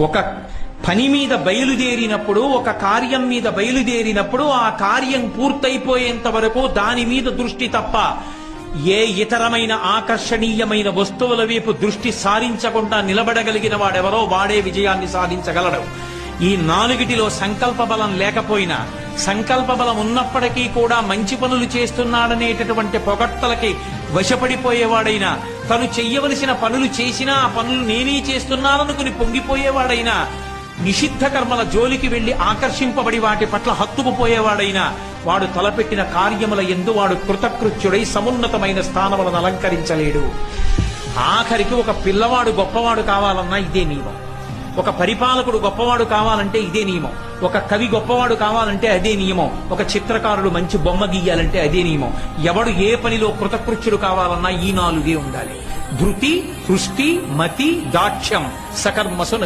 ఒక పని మీద బయలుదేరినప్పుడు ఒక కార్యం మీద బయలుదేరినప్పుడు ఆ కార్యం పూర్తయిపోయేంత వరకు దాని మీద దృష్టి తప్ప ఏ ఇతరమైన ఆకర్షణీయమైన వస్తువుల వైపు దృష్టి సారించకుండా నిలబడగలిగిన వాడెవరో వాడే విజయాన్ని సాధించగలడు. ఈ నాలుగిటిలో సంకల్ప బలం లేకపోయినా సంకల్ప బలం ఉన్నప్పటికీ కూడా మంచి పనులు చేస్తున్నాడనేటటువంటి పొగట్టలకి వశపడిపోయేవాడైనా తను చెయ్యవలసిన పనులు చేసినా ఆ పనులు నేనే చేస్తున్నాననుకుని పొంగిపోయేవాడైనా నిషిద్ధ కర్మల జోలికి వెళ్ళి ఆకర్షింపబడి వాటి పట్ల హత్తుకుపోయేవాడైనా వాడు తలపెట్టిన కార్యముల ఎందు వాడు కృతకృత్యుడై సమున్నతమైన స్థానములను అలంకరించలేడు. ఆఖరికి ఒక పిల్లవాడు గొప్పవాడు కావాలన్నా ఇదే నియమం. ఒక పరిపాలకుడు గొప్పవాడు కావాలంటే ఇదే నియమం. ఒక కవి గొప్పవాడు కావాలంటే అదే నియమం. ఒక చిత్రకారుడు మంచి బొమ్మ గీయాలంటే అదే నియమం. ఎవడు ఏ పనిలో కృతకృత్యుడు కావాలన్నా ఈ నాలుగే ఉండాలి. ధృతి హృష్టి మతి దాక్ష్యం సకర్మసు